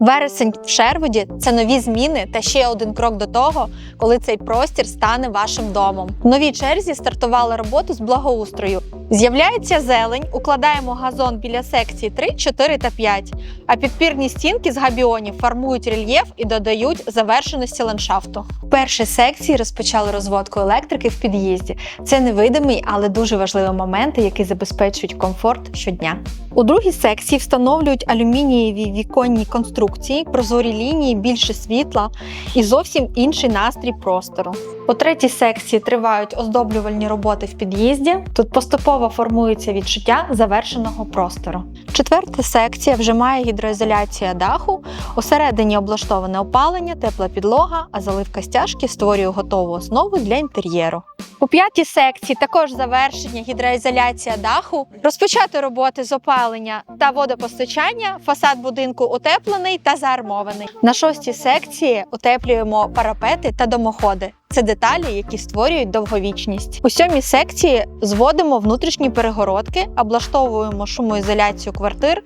Вересень в Шервуді це нові зміни та ще один крок до того, коли цей простір стане вашим домом. В новій черзі стартували роботу з благоустрою. З'являється зелень, укладаємо газон біля секції 3, 4 та 5, а підпірні стінки з габіонів формують рельєф і додають завершеності ландшафту. В першій секції розпочали розводку електрики в під'їзді. Це невидимий, але дуже важливий момент, який забезпечують комфорт щодня. У другій секції встановлюють алюмінієві віконні конструкції, прозорі лінії, більше світла і зовсім інший настрій простору. У третій секції тривають оздоблювальні роботи в під'їзді. Тут поступово формується відчуття завершеного простору. Четверта секція вже має гідроізоляція даху. Усередині облаштоване опалення, тепла підлога, а заливка стяжки створює готову основу для інтер'єру. У п'ятій секції також завершення гідроізоляція даху, розпочати роботи з опалення та водопостачання. Фасад будинку утеплений та заармований. На шостій секції утеплюємо парапети та домоходи. Це деталі, які створюють довговічність. У сьомій секції зводимо внутрішні перегородки, облаштовуємо шумоізоляцію квартир.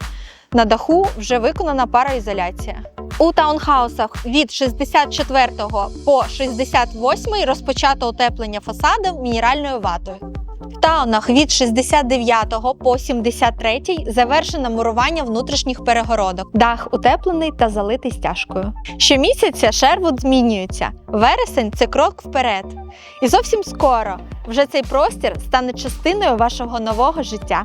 На даху вже виконана пароізоляція. У таунхаусах від 64 по 68 розпочато утеплення фасаду мінеральною ватою. В таунах від 69 по 73 завершено мурування внутрішніх перегородок. Дах утеплений та залитий стяжкою. Щомісяця Шервуд змінюється. Вересень це крок вперед. І зовсім скоро вже цей простір стане частиною вашого нового життя.